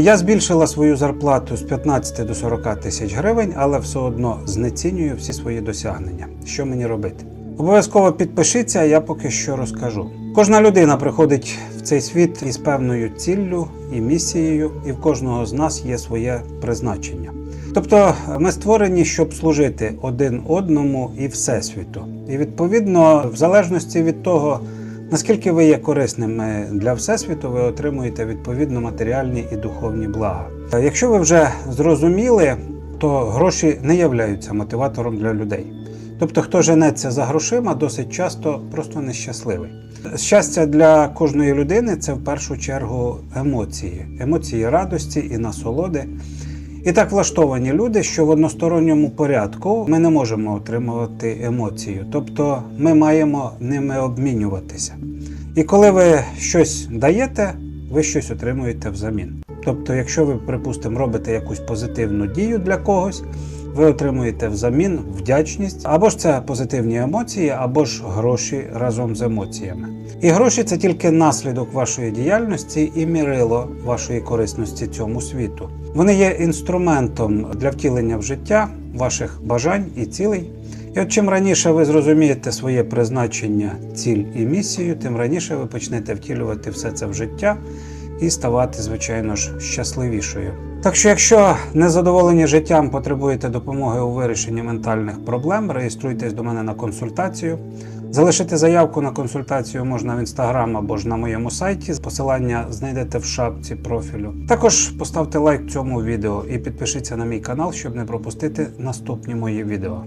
Я збільшила свою зарплату з 15 до 40 тисяч гривень, але все одно знецінюю всі свої досягнення. Що мені робити? Обов'язково підпишіться, я поки що розкажу. Кожна людина приходить в цей світ із певною ціллю і місією, і в кожного з нас є своє призначення. Тобто ми створені, щоб служити один одному і всесвіту. І відповідно, в залежності від того, наскільки ви є корисними для всесвіту, ви отримуєте відповідно матеріальні і духовні блага. Е, Якщо ви вже зрозуміли, то гроші не являються мотиватором для людей. Тобто, хто женеться за грошима, досить часто просто нещасливий. Щастя для кожної людини це в першу чергу емоції, емоції радості і насолоди. І так влаштовані люди, що в односторонньому порядку ми не можемо отримувати емоцію, тобто ми маємо ними обмінюватися. І коли ви щось даєте, ви щось отримуєте взамін. Тобто, якщо ви, припустимо, робите якусь позитивну дію для когось, ви отримуєте взамін вдячність, або ж це позитивні емоції, або ж гроші разом з емоціями. І гроші це тільки наслідок вашої діяльності і мірило вашої корисності цьому світу. Вони є інструментом для втілення в життя ваших бажань і цілей. І от чим раніше ви зрозумієте своє призначення, ціль і місію, тим раніше ви почнете втілювати все це в життя і ставати, звичайно ж, щасливішою. Так що, якщо незадоволені життям потребуєте допомоги у вирішенні ментальних проблем, реєструйтесь до мене на консультацію. Залишити заявку на консультацію можна в інстаграм або ж на моєму сайті. Посилання знайдете в шапці профілю. Також поставте лайк цьому відео і підпишіться на мій канал, щоб не пропустити наступні мої відео.